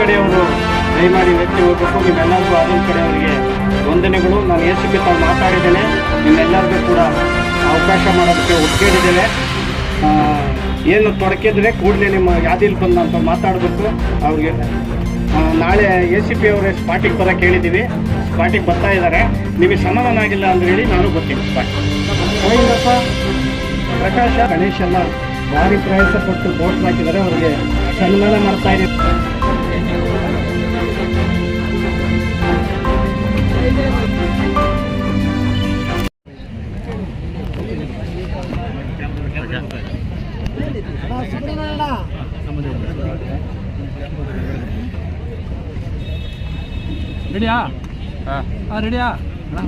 ಕಡೆಯವರು ದಯಮಾಡಿ ವ್ಯಕ್ತಿ ಹೋಗಬೇಕು ನಿಮ್ಮೆಲ್ಲರಿಗೂ ಕಡೆ ಕಡೆಯವರಿಗೆ ವಂದನೆಗಳು. ನಾನು ಪಿ ತಾವು ಮಾತಾಡಿದ್ದೇನೆ. ನಿಮ್ಮೆಲ್ಲರಿಗೂ ಕೂಡ ಅವಕಾಶ ಮಾಡೋದಕ್ಕೆ ಒಪ್ಕೊಂಡಿದ್ದೇನೆ ಏನು ತೊಡಕಿದ್ರೆ ಕೂಡಲೇ ನಿಮ್ಮ ಯಾದಿಲ್ ಬಂದ ಅಂತ ಮಾತಾಡಬೇಕು. ಅವ್ರಿಗೆ ನಾಳೆ ಎ ಸಿ ಪಿ ಅವರೇ ಸ್ಪಾಟಿಗೆ ಬರೋ ಕೇಳಿದ್ದೀವಿ ಸ್ಪಾಟಿಗೆ ಬರ್ತಾ ಇದ್ದಾರೆ. ನಿಮಗೆ ಸಮಾಧಾನ ಆಗಿಲ್ಲ ಅಂತ ಹೇಳಿ ನಾನು ಬರ್ತೀನಿ. ಸ್ಪಾಟ್ ಪ್ರಕಾಶ ಗಣೇಶ್ ಎಲ್ಲ ಭಾರಿ ಪ್ರಯಾಸ ಪಟ್ಟು ಬೋಟ್ ಹಾಕಿದ್ದಾರೆ. ಅವರಿಗೆ ಸನ್ಮಾನ ಮಾಡ್ತಾ ಇದ್ದೀವಿ. ಹಾಂ ರೆಡಿಯಾ ಅಣ್ಣ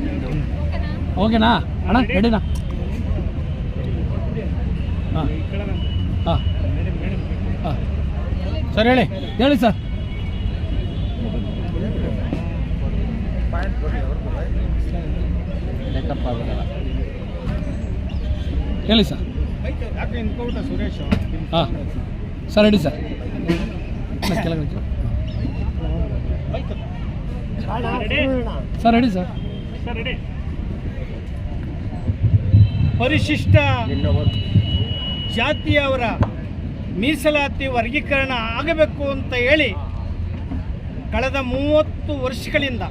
ಓಕೆನಾ ಅಣ್ಣ ರೆಡಿನಾ ಹಾಂ ಹಾಂ ಹಾಂ ಸರ್ ಹೇಳಿ ಹೇಳಿ ಸರ್. ಹೇಳಿ ಸರ್. ಸುರೇಶ್ ಹಾಂ ಸರ್ ಹೇಳಿ ಸರ್. ನಿಂತ್ಕೊ. ಸರ್ ರೆಡಿ ಸರ್ ಪರಿಶಿಷ್ಟ ಜಾತಿಯವರ ಮೀಸಲಾತಿ ವರ್ಗೀಕರಣ ಆಗಬೇಕು ಅಂತ ಹೇಳಿ ಕಳೆದ ಮೂವತ್ತು ವರ್ಷಗಳಿಂದ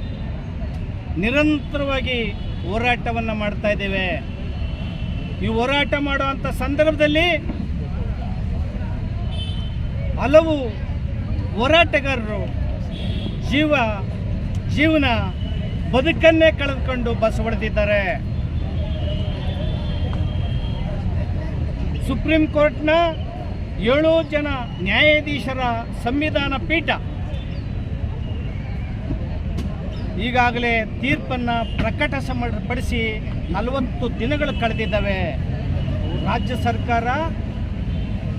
ನಿರಂತರವಾಗಿ ಹೋರಾಟವನ್ನು ಮಾಡ್ತಾ ಇದ್ದೇವೆ. ಈ ಹೋರಾಟ ಮಾಡುವಂಥ ಸಂದರ್ಭದಲ್ಲಿ ಹಲವು ಹೋರಾಟಗಾರರು ಜೀವ ಜೀವನ ಬದುಕನ್ನೇ ಕಳೆದುಕೊಂಡು ಬಸ್ ಹೊಡೆದಿದ್ದಾರೆ. ಸುಪ್ರೀಂ ಕೋರ್ಟ್ನ ಏಳು ಜನ ನ್ಯಾಯಾಧೀಶರ ಸಂವಿಧಾನ ಪೀಠ ಈಗಾಗಲೇ ತೀರ್ಪನ್ನು ಪ್ರಕಟಿಸಪಡಿಸಿ ನಲವತ್ತು ದಿನಗಳು ಕಳೆದಿದ್ದಾವೆ. ರಾಜ್ಯ ಸರ್ಕಾರ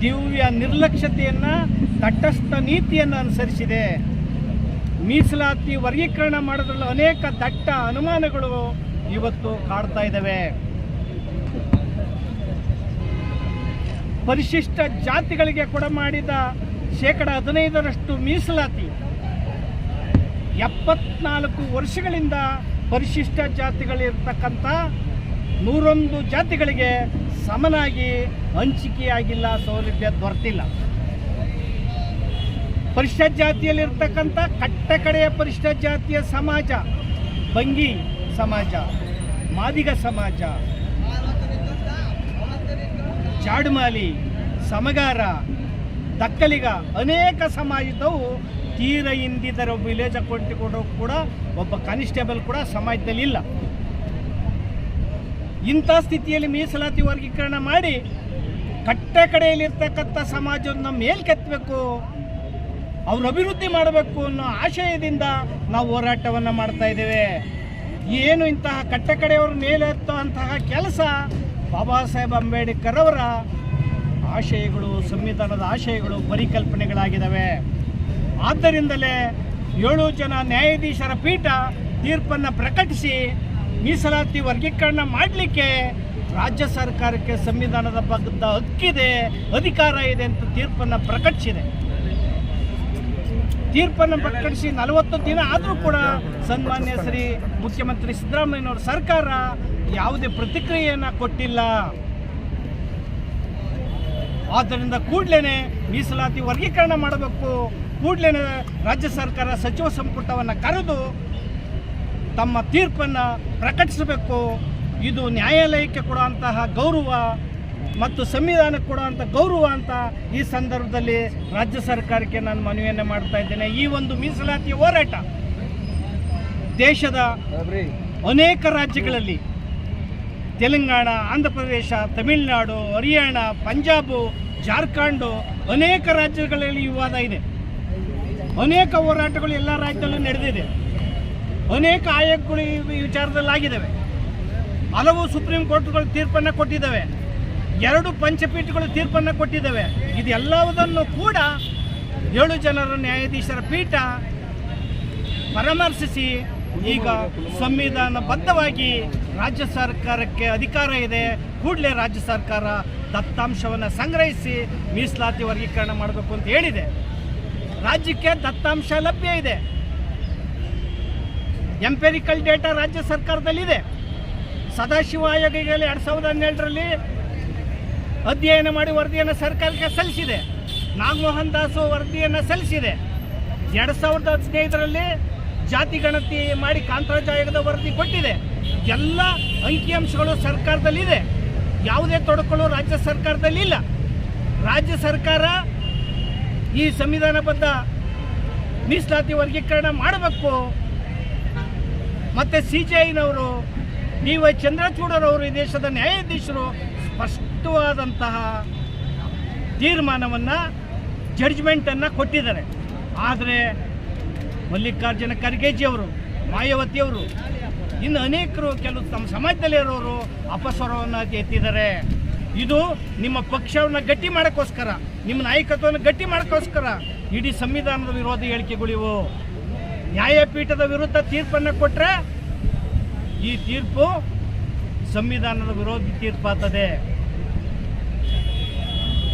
ದಿವ್ಯ ನಿರ್ಲಕ್ಷ್ಯತೆಯನ್ನು ತಟಸ್ಥ ನೀತಿಯನ್ನು ಅನುಸರಿಸಿದೆ. ಮೀಸಲಾತಿ ವರ್ಗೀಕರಣ ಮಾಡೋದ್ರಲ್ಲೂ ಅನೇಕ ದಟ್ಟ ಅನುಮಾನಗಳು ಇವತ್ತು ಕಾಡ್ತಾ ಇದ್ದಾವೆ ಪರಿಶಿಷ್ಟ ಜಾತಿಗಳಿಗೆ ಕೊಡ ಮಾಡಿದ ಶೇಕಡ ಹದಿನೈದರಷ್ಟು ಮೀಸಲಾತಿ. ಎಪ್ಪತ್ನಾಲ್ಕು ವರ್ಷಗಳಿಂದ ಪರಿಶಿಷ್ಟ ಜಾತಿಗಳಿರ್ತಕ್ಕಂಥ ನೂರೊಂದು ಜಾತಿಗಳಿಗೆ ಸಮನಾಗಿ ಹಂಚಿಕೆಯಾಗಿಲ್ಲ, ಸೌಲಭ್ಯ ದೊರೆತಿಲ್ಲ. ಪರಿಶಿಷ್ಟ ಜಾತಿಯಲ್ಲಿರ್ತಕ್ಕಂಥ ಕಟ್ಟ ಕಡೆಯ ಪರಿಷ್ಠ ಜಾತಿಯ ಸಮಾಜ ಬಂಗಿ ಸಮಾಜ, ಮಾದಿಗ ಸಮಾಜ ಚಾಡುಮಾಲಿ ಸಮಗಾರ, ದಕ್ಕಲಿಗ ಅನೇಕ ಸಮಾಜದವು ತೀರ ಹಿಂದಿದ್ದರ ಒಬ್ಬ ವಿಲೇಜ್ ಕೊಟ್ಟಿಕೊಂಡು ಕೂಡ ಒಬ್ಬ ಕಾನಿಸ್ಟೇಬಲ್ ಕೂಡ ಸಮಾಜದಲ್ಲಿ ಇಲ್ಲ. ಇಂಥ ಸ್ಥಿತಿಯಲ್ಲಿ ಮೀಸಲಾತಿ ವರ್ಗೀಕರಣ ಮಾಡಿ ಕಟ್ಟ ಕಡೆಯಲ್ಲಿರ್ತಕ್ಕಂಥ ಸಮಾಜವನ್ನು ಮೇಲ್ಕೆತ್ತಬೇಕು ಅವ್ರ ಅಭಿವೃದ್ಧಿ ಮಾಡಬೇಕು ಅನ್ನೋ ಆಶಯದಿಂದ ನಾವು ಹೋರಾಟವನ್ನು ಮಾಡ್ತಾ ಇದ್ದೇವೆ. ಏನು ಇಂತಹ ಕಟ್ಟ ಕಡೆಯವರು ಮೇಲೆತ್ತುವಂತಹ ಕೆಲಸ ಬಾಬಾ ಸಾಹೇಬ್ ಅಂಬೇಡ್ಕರ್ ಅವರ ಆಶಯಗಳು, ಸಂವಿಧಾನದ ಆಶಯಗಳು, ಪರಿಕಲ್ಪನೆಗಳಾಗಿದ್ದಾವೆ. ಆದ್ದರಿಂದಲೇ ಏಳು ಜನ ನ್ಯಾಯಾಧೀಶರ ಪೀಠ ತೀರ್ಪನ್ನು ಪ್ರಕಟಿಸಿ ಮೀಸಲಾತಿ ವರ್ಗೀಕರಣ ಮಾಡಲಿಕ್ಕೆ ರಾಜ್ಯ ಸರ್ಕಾರಕ್ಕೆ ಸಂವಿಧಾನದ ಬಗ್ಗದ ಹಕ್ಕಿದೆ, ಅಧಿಕಾರ ಇದೆ ಅಂತ ತೀರ್ಪನ್ನು ಪ್ರಕಟಿಸಿದೆ. ತೀರ್ಪನ್ನು ಪ್ರಕಟಿಸಿ ನಲವತ್ತು ದಿನ ಆದರೂ ಕೂಡ ಸನ್ಮಾನ್ಯ ಶ್ರೀ ಮುಖ್ಯಮಂತ್ರಿ ಸಿದ್ದರಾಮಯ್ಯನವರ ಸರ್ಕಾರ ಯಾವುದೇ ಪ್ರತಿಕ್ರಿಯೆಯನ್ನು ಕೊಟ್ಟಿಲ್ಲ. ಆದ್ದರಿಂದ ಕೂಡಲೇ ಮೀಸಲಾತಿ ವರ್ಗೀಕರಣ ಮಾಡಬೇಕು. ಕೂಡಲೇ ರಾಜ್ಯ ಸರ್ಕಾರ ಸಚಿವ ಸಂಪುಟವನ್ನು ಕರೆದು ತಮ್ಮ ತೀರ್ಪನ್ನು ಪ್ರಕಟಿಸಬೇಕು. ಇದು ನ್ಯಾಯಾಲಯಕ್ಕೆ ಕೊಡುವಂತಹ ಗೌರವ. ಮತ್ತು ಸಂವಿಧಾನಕ್ಕೆ ಕೊಡುವಂಥ ಗೌರವ ಅಂತ ಈ ಸಂದರ್ಭದಲ್ಲಿ ರಾಜ್ಯ ಸರ್ಕಾರಕ್ಕೆ ನಾನು ಮನವಿಯನ್ನು ಮಾಡ್ತಾ ಇದ್ದೇನೆ. ಈ ಒಂದು ಮೀಸಲಾತಿ ಹೋರಾಟ ದೇಶದ ಅನೇಕ ರಾಜ್ಯಗಳಲ್ಲಿ ತೆಲಂಗಾಣ ಆಂಧ್ರ ಪ್ರದೇಶ ತಮಿಳುನಾಡು, ಹರಿಯಾಣ, ಪಂಜಾಬು, ಜಾರ್ಖಂಡು ಅನೇಕ ರಾಜ್ಯಗಳಲ್ಲಿ ವಿವಾದ ಇದೆ. ಅನೇಕ ಹೋರಾಟಗಳು ಎಲ್ಲ ರಾಜ್ಯದಲ್ಲೂ ನಡೆದಿದೆ. ಅನೇಕ ಆಯೋಗಗಳು ಈ ವಿಚಾರದಲ್ಲಿ ಆಗಿದ್ದಾವೆ ಹಲವು ಸುಪ್ರೀಂ ಕೋರ್ಟ್ಗಳು ತೀರ್ಪನ್ನು ಕೊಟ್ಟಿದ್ದಾವೆ. ಎರಡು ಪಂಚಪೀಠಗಳು ತೀರ್ಪನ್ನು ಕೊಟ್ಟಿದ್ದಾವೆ. ಇದೆಲ್ಲವುದನ್ನು ಕೂಡ ಏಳು ಜನರ ನ್ಯಾಯಾಧೀಶರ ಪೀಠ ಪರಾಮರ್ಶಿಸಿ, ಈಗ ಸಂವಿಧಾನಬದ್ಧವಾಗಿ ರಾಜ್ಯ ಸರ್ಕಾರಕ್ಕೆ ಅಧಿಕಾರ ಇದೆ. ಕೂಡಲೇ ರಾಜ್ಯ ಸರ್ಕಾರ ದತ್ತಾಂಶವನ್ನು ಸಂಗ್ರಹಿಸಿ ಮೀಸಲಾತಿ ವರ್ಗೀಕರಣ ಮಾಡಬೇಕು ಅಂತ ಹೇಳಿದೆ. ರಾಜ್ಯಕ್ಕೆ ದತ್ತಾಂಶ ಲಭ್ಯ ಇದೆ. ಎಂಪೆರಿಕಲ್ ಡೇಟಾ ರಾಜ್ಯ ಸರ್ಕಾರದಲ್ಲಿದೆ. ಸದಾಶಿವ ಆಯೋಗ ಈಗಾಗಲೇ ಎರಡು ಸಾವಿರದ ಹನ್ನೆರಡರಲ್ಲಿ ಅಧ್ಯಯನ ಮಾಡಿ ವರದಿಯನ್ನು ಸರ್ಕಾರಕ್ಕೆ ಸಲ್ಲಿಸಿದೆ. ನಾಗಮೋಹನ್ ದಾಸು ವರದಿಯನ್ನು ಸಲ್ಲಿಸಿದೆ. ಎರಡು ಸಾವಿರದ ಹದಿನೈದರಲ್ಲಿ ಜಾತಿ ಗಣತಿ ಮಾಡಿ ಕಾಂತರಾಜ ಆಯೋಗದ ವರದಿ ಕೊಟ್ಟಿದೆ. ಎಲ್ಲ ಅಂಕಿಅಂಶಗಳು ಸರ್ಕಾರದಲ್ಲಿದೆ. ಯಾವುದೇ ತೊಡಕುಗಳು ರಾಜ್ಯ ಸರ್ಕಾರದಲ್ಲಿ ಇಲ್ಲ. ರಾಜ್ಯ ಸರ್ಕಾರ ಈ ಸಂವಿಧಾನಬದ್ಧ ಮೀಸಲಾತಿ ವರ್ಗೀಕರಣ ಮಾಡಬೇಕು. ಮತ್ತು ಸಿ ಜಿ ಐನವರು, ಡಿ ವೈ ಚಂದ್ರಚೂಡರವರು ಈ ದೇಶದ ನ್ಯಾಯಾಧೀಶರು ಸ್ಪಷ್ಟವಾದಂತಹ ತೀರ್ಮಾನವನ್ನು ಜಡ್ಜ್ಮೆಂಟನ್ನು ಕೊಟ್ಟಿದ್ದಾರೆ. ಆದರೆ ಮಲ್ಲಿಕಾರ್ಜುನ ಖರ್ಗೆಜಿಯವರು ಮಾಯಾವತಿಯವರು ಇನ್ನು ಅನೇಕರು ಕೆಲವು ತಮ್ಮ ಸಮಾಜದಲ್ಲಿ ಇರೋರು ಅಪಸ್ವರವನ್ನು ಎತ್ತಿದ್ದಾರೆ. ಇದು ನಿಮ್ಮ ಪಕ್ಷವನ್ನು ಗಟ್ಟಿ ಮಾಡೋಕ್ಕೋಸ್ಕರ, ನಿಮ್ಮ ನಾಯಕತ್ವವನ್ನು ಗಟ್ಟಿ ಮಾಡೋಕ್ಕೋಸ್ಕರ ಇಡೀ ಸಂವಿಧಾನದ ವಿರೋಧ ಹೇಳಿಕೆಗಳಿವು. ನ್ಯಾಯಪೀಠದ ವಿರುದ್ಧ ತೀರ್ಪನ್ನು ಕೊಟ್ಟರೆ ಈ ತೀರ್ಪು ಸಂವಿಧಾನದ ವಿರೋಧಿ ತೀರ್ಪಾಗ್ತದೆ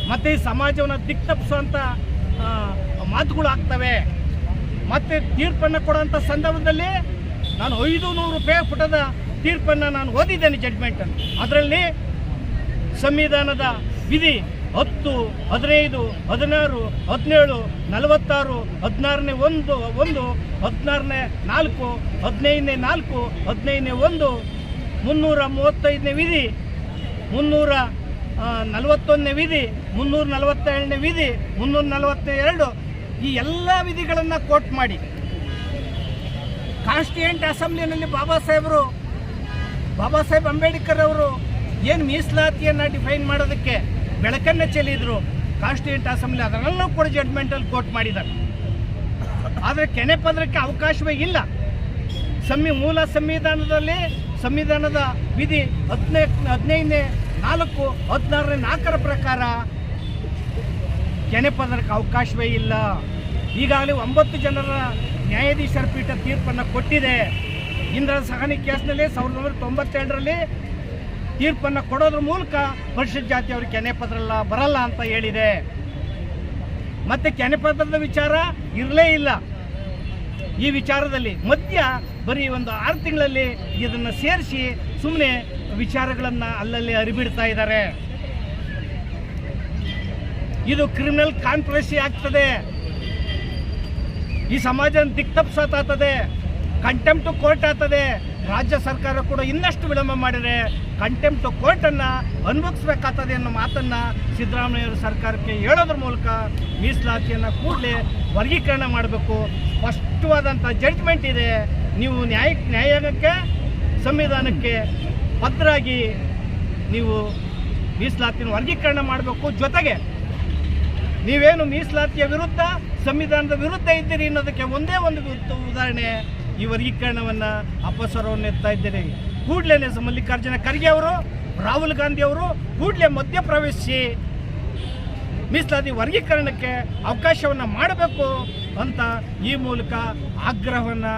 ಮತ್ತೆ ಈ ಸಮಾಜವನ್ನು ದಿಕ್ತಪ್ಪಿಸುವಂಥ ಮಾತುಗಳು ಆಗ್ತವೆ ಮತ್ತೆ ತೀರ್ಪನ್ನು ಕೊಡುವಂಥ ಸಂದರ್ಭದಲ್ಲಿ ನಾನು ಐದು ನೂರು ರೂಪಾಯಿ ಪುಟದ ತೀರ್ಪನ್ನು ನಾನು ಓದಿದ್ದೇನೆ ಜಡ್ಮೆಂಟನ್ನು ಅದರಲ್ಲಿ ಸಂವಿಧಾನದ ವಿಧಿ ಹತ್ತು, ಹದಿನೈದು, ಹದಿನಾರು, ಹದಿನೇಳು, ನಲವತ್ತಾರು, ಹದಿನಾರನೇ ಒಂದು ಒಂದು, ಹದಿನಾರನೇ ನಾಲ್ಕು, ಹದಿನೈದನೇ ನಾಲ್ಕು, ಹದಿನೈದನೇ ಒಂದು, ಮುನ್ನೂರ ಮೂವತ್ತೈದನೇ ವಿಧಿ, ಮುನ್ನೂರ ನಲವತ್ತೊಂದನೇ ವಿಧಿ, ಮುನ್ನೂರ ನಲವತ್ತೇಳನೇ ವಿಧಿ, ಮುನ್ನೂರ ನಲವತ್ತ ಎರಡು ಈ ಎಲ್ಲ ವಿಧಿಗಳನ್ನು ಕೋಟ್ ಮಾಡಿ. ಕಾನ್ಸ್ಟಿಟ್ಯೂಂಟ್ ಅಸೆಂಬ್ಲಿನಲ್ಲಿ ಬಾಬಾ ಸಾಹೇಬರು, ಬಾಬಾ ಸಾಹೇಬ್ ಅಂಬೇಡ್ಕರ್ ಅವರು ಏನು ಮೀಸಲಾತಿಯನ್ನು ಡಿಫೈನ್ ಮಾಡೋದಕ್ಕೆ ಬೆಳಕನ್ನು ಚೆಲ್ಲಿದ್ರು ಕಾನ್ಸ್ಟಿಟ್ಯೂಂಟ್ ಅಸೆಂಬ್ಲಿ ಅದರಲ್ಲೂ ಕೂಡ ಜಡ್ಮೆಂಟಲ್ಲಿ ಕೋಟ್ ಮಾಡಿದ್ದಾರೆ. ಆದರೆ ಕೆನೆ ಪದರಕ್ಕೆ ಅವಕಾಶವೇ ಇಲ್ಲ. ಸಂವಿ ಮೂಲ ಸಂವಿಧಾನದಲ್ಲಿ, ಸಂವಿಧಾನದ ವಿಧಿ ಹದಿನೈದು ಹದಿನೈದನೇ ನಾಲ್ಕು, ಹದಿನಾರನೇ ನಾಲ್ಕರ ಪ್ರಕಾರ ಜನಪದಕ್ಕೆ ಅವಕಾಶವೇ ಇಲ್ಲ. ಈಗಾಗಲೇ ಒಂಬತ್ತು ಜನರ ನ್ಯಾಯಾಧೀಶರ ಪೀಠ ತೀರ್ಪನ್ನು ಕೊಟ್ಟಿದೆ. ಇಂದ್ರ ಸಹನಿ ಕೇಸ್ನಲ್ಲಿ ಸಾವಿರದ ಒಂಬೈನೂರ ತೊಂಬತ್ತೆರಡರಲ್ಲಿ ತೀರ್ಪನ್ನು ಕೊಡೋದ್ರ ಮೂಲಕ ಪರಿಷತ್ ಜಾತಿಯವರು ಕೆನೆ ಪದ್ರಲ್ಲ ಬರಲ್ಲ ಅಂತ ಹೇಳಿದೆ. ಮತ್ತೆ ಕೆನೆ ಪತ್ರದ ವಿಚಾರ ಇರಲೇ ಇಲ್ಲ. ಈ ವಿಚಾರದಲ್ಲಿ ಮಧ್ಯ ಬರೀ ಒಂದು ಆರು ತಿಂಗಳಲ್ಲಿ ಇದನ್ನು ಸೇರಿಸಿ ಸುಮ್ಮನೆ ವಿಚಾರಗಳನ್ನು ಅಲ್ಲಲ್ಲಿ ಅರಿಬಿಡ್ತಾ ಇದ್ದಾರೆ. ಇದು ಕ್ರಿಮಿನಲ್ ಕಾನ್ಫರೆನ್ಸಿ ಆಗ್ತದೆ. ಈ ಸಮಾಜ ಕಂಟೆಂಪ್ ಕಂಟೆಂಪ್ಟ್ ಕೋರ್ಟ್ ಆಗ್ತದೆ. ರಾಜ್ಯ ಸರ್ಕಾರ ಕೂಡ ಇನ್ನಷ್ಟು ವಿಳಂಬ ಮಾಡಿದರೆ ಕಂಟೆಂಪ್ಟ್ ಕೋರ್ಟನ್ನು ಅನುಭವಿಸ್ಬೇಕಾಗ್ತದೆ ಅನ್ನೋ ಮಾತನ್ನು ಸಿದ್ದರಾಮಯ್ಯವ್ರ ಸರ್ಕಾರಕ್ಕೆ ಹೇಳೋದ್ರ ಮೂಲಕ ಮೀಸಲಾತಿಯನ್ನು ಕೂಡಲೇ ವರ್ಗೀಕರಣ ಮಾಡಬೇಕು. ಸ್ಪಷ್ಟವಾದಂಥ ಜಡ್ಜ್ಮೆಂಟ್ ಇದೆ. ನೀವು ನ್ಯಾಯ ನ್ಯಾಯಾಂಗಕ್ಕೆ ಸಂವಿಧಾನಕ್ಕೆ ಭದ್ರಾಗಿ ನೀವು ಮೀಸಲಾತಿನ ವರ್ಗೀಕರಣ ಮಾಡಬೇಕು. ಜೊತೆಗೆ ನೀವೇನು ಮೀಸಲಾತಿಯ ವಿರುದ್ಧ, ಸಂವಿಧಾನದ ವಿರುದ್ಧ ಇದ್ದೀರಿ ಅನ್ನೋದಕ್ಕೆ ಒಂದೇ ಒಂದು ಉದಾಹರಣೆ ಈ ವರ್ಗೀಕರಣವನ್ನು ಅಪಸ್ವರವನ್ನು ಎತ್ತಾ ಇದ್ದೀರಿ ಕೂಡಲೇ ಮಲ್ಲಿಕಾರ್ಜುನ ಖರ್ಗೆ ಅವರು, ರಾಹುಲ್ ಗಾಂಧಿ ಅವರು ಕೂಡಲೇ ಮಧ್ಯಪ್ರವೇಶಿಸಿ ಮೀಸಲಾತಿ ವರ್ಗೀಕರಣಕ್ಕೆ ಅವಕಾಶವನ್ನು ಮಾಡಬೇಕು ಅಂತ ಈ ಮೂಲಕ ಆಗ್ರಹವನ್ನು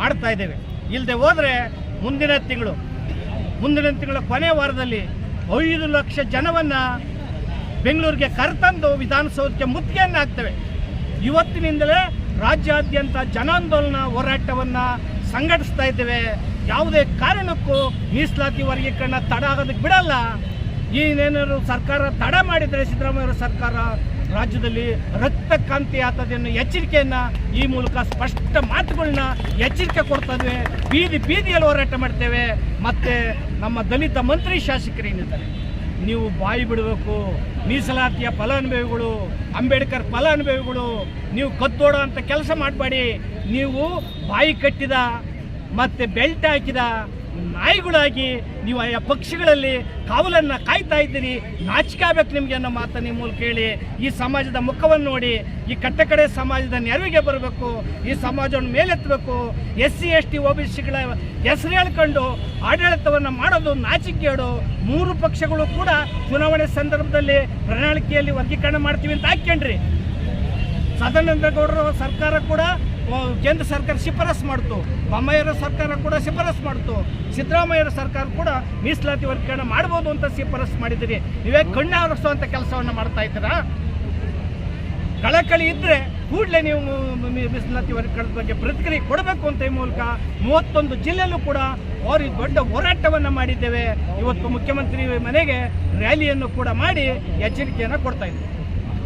ಮಾಡ್ತಾ ಇದ್ದೇವೆ. ಇಲ್ಲದೆ ಹೋದರೆ ಮುಂದಿನ ತಿಂಗಳು ಮುಂದಿನ ತಿಂಗಳ ಕೊನೆ ವಾರದಲ್ಲಿ ಐದು ಲಕ್ಷ ಜನವನ್ನು ಬೆಂಗಳೂರಿಗೆ ಕರೆತಂದು ವಿಧಾನಸೌಧಕ್ಕೆ ಮುತ್ತಿಗೆಯನ್ನು ಹಾಕ್ತೇವೆ ಇವತ್ತಿನಿಂದಲೇ ರಾಜ್ಯಾದ್ಯಂತ ಜನಾಂದೋಲನ ಹೋರಾಟವನ್ನು ಸಂಘಟಿಸ್ತಾ ಇದ್ದೇವೆ. ಯಾವುದೇ ಕಾರಣಕ್ಕೂ ಮೀಸಲಾತಿ ವರ್ಗೀಕರಣ ತಡ ಆಗೋದಕ್ಕೆ ಬಿಡಲ್ಲ. ಏನೇನಾದ್ರು ಸರ್ಕಾರ ತಡ ಮಾಡಿದರೆ ಸಿದ್ದರಾಮಯ್ಯ ಸರ್ಕಾರ ರಾಜ್ಯದಲ್ಲಿ ರಕ್ತಕ್ರಾಂತಿ ಆಗ್ತದೆ ಅನ್ನೋ ಎಚ್ಚರಿಕೆಯನ್ನು ಈ ಮೂಲಕ ಸ್ಪಷ್ಟ ಮಾತುಗಳನ್ನ ಎಚ್ಚರಿಕೆ ಕೊಡ್ತದೆ ಬೀದಿ ಬೀದಿಯಲ್ಲಿ ಹೋರಾಟ ಮಾಡ್ತೇವೆ. ಮತ್ತು ನಮ್ಮ ದಲಿತ ಮಂತ್ರಿ ಶಾಸಕರೇನಿದ್ದಾರೆ ನೀವು ಬಾಯಿ ಬಿಡಬೇಕು. ಮೀಸಲಾತಿಯ ಫಲಾನುಭವಿಗಳು ಅಂಬೇಡ್ಕರ್ ಫಲಾನುಭವಿಗಳು ನೀವು ಕದ್ದೋಡೋ ಅಂತ ಕೆಲಸ ಮಾಡಬೇಡಿ. ನೀವು ಬಾಯಿ ಕಟ್ಟಿದ, ಮತ್ತು ಬೆಲ್ಟ್ ಹಾಕಿದ ನಾಯಿಗಳಾಗಿ ನೀವು ಆಯಾ ಪಕ್ಷಿಗಳಲ್ಲಿ ಕಾವಲನ್ನು ಕಾಯ್ತಾ ಇದ್ದೀರಿ. ನಾಚಿಕಾಬೇಕು ನಿಮಗೆ ಅನ್ನೋ ಮಾತನ್ನು ಮೂಲಕ ಹೇಳಿ ಈ ಸಮಾಜದ ಮುಖವನ್ನು ನೋಡಿ ಈ ಕಟ್ಟಕಡೆ ಸಮಾಜದ ನೆರವಿಗೆ ಬರಬೇಕು ಈ ಸಮಾಜವನ್ನು ಮೇಲೆತ್ತಬೇಕು. S C S T O B ಸಿಗಳ ಹೆಸರು ಹೇಳ್ಕೊಂಡು ಆಡಳಿತವನ್ನು ಮಾಡೋದು ನಾಚಿಕೆಡು. ಮೂರು ಪಕ್ಷಗಳು ಕೂಡ ಚುನಾವಣೆ ಸಂದರ್ಭದಲ್ಲಿ ಪ್ರಣಾಳಿಕೆಯಲ್ಲಿ ವರ್ಗೀಕರಣ ಮಾಡ್ತೀವಿ ಅಂತ ಹಾಕ್ಯಂಡ್ರಿ. ಸದಾನಂದ ಗೌಡರ ಸರ್ಕಾರ ಕೂಡ ಆ, ಕೇಂದ್ರ ಸರ್ಕಾರ ಶಿಫಾರಸ್ ಮಾಡ್ತು. ಬೊಮ್ಮಾಯಿಯವರ ಸರ್ಕಾರ ಕೂಡ ಶಿಫಾರಸ್ ಮಾಡ್ತು. ಸಿದ್ದರಾಮಯ್ಯರ ಸರ್ಕಾರ ಕೂಡ ಮೀಸಲಾತಿ ವರ್ಗೀಕರಣ ಮಾಡ್ಬೋದು ಅಂತ ಶಿಫಾರಸ್ ಮಾಡಿದ್ದೀರಿ ನೀವೇ ಕಣ್ಣು ಆವರಿಸುವಂಥ ಕೆಲಸವನ್ನು ಮಾಡ್ತಾ ಇದ್ದೀರಾ? ಕಳಕಳಿ ಇದ್ದರೆ ಕೂಡಲೇ ನೀವು ಮೀಸಲಾತಿ ವರ್ಗದ ಬಗ್ಗೆ ಪ್ರತಿಕ್ರಿಯೆ ಕೊಡಬೇಕು ಅಂತ ಈ ಮೂಲಕ ಮೂವತ್ತೊಂದು ಜಿಲ್ಲೆಯಲ್ಲೂ ಕೂಡ ಅವರು ದೊಡ್ಡ ಹೋರಾಟವನ್ನು ಮಾಡಿದ್ದೇವೆ. ಇವತ್ತು ಮುಖ್ಯಮಂತ್ರಿ ಮನೆಗೆ ರ್ಯಾಲಿಯನ್ನು ಕೂಡ ಮಾಡಿ ಎಚ್ಚರಿಕೆಯನ್ನು ಕೊಡ್ತಾ ಇದ್ದೇವೆ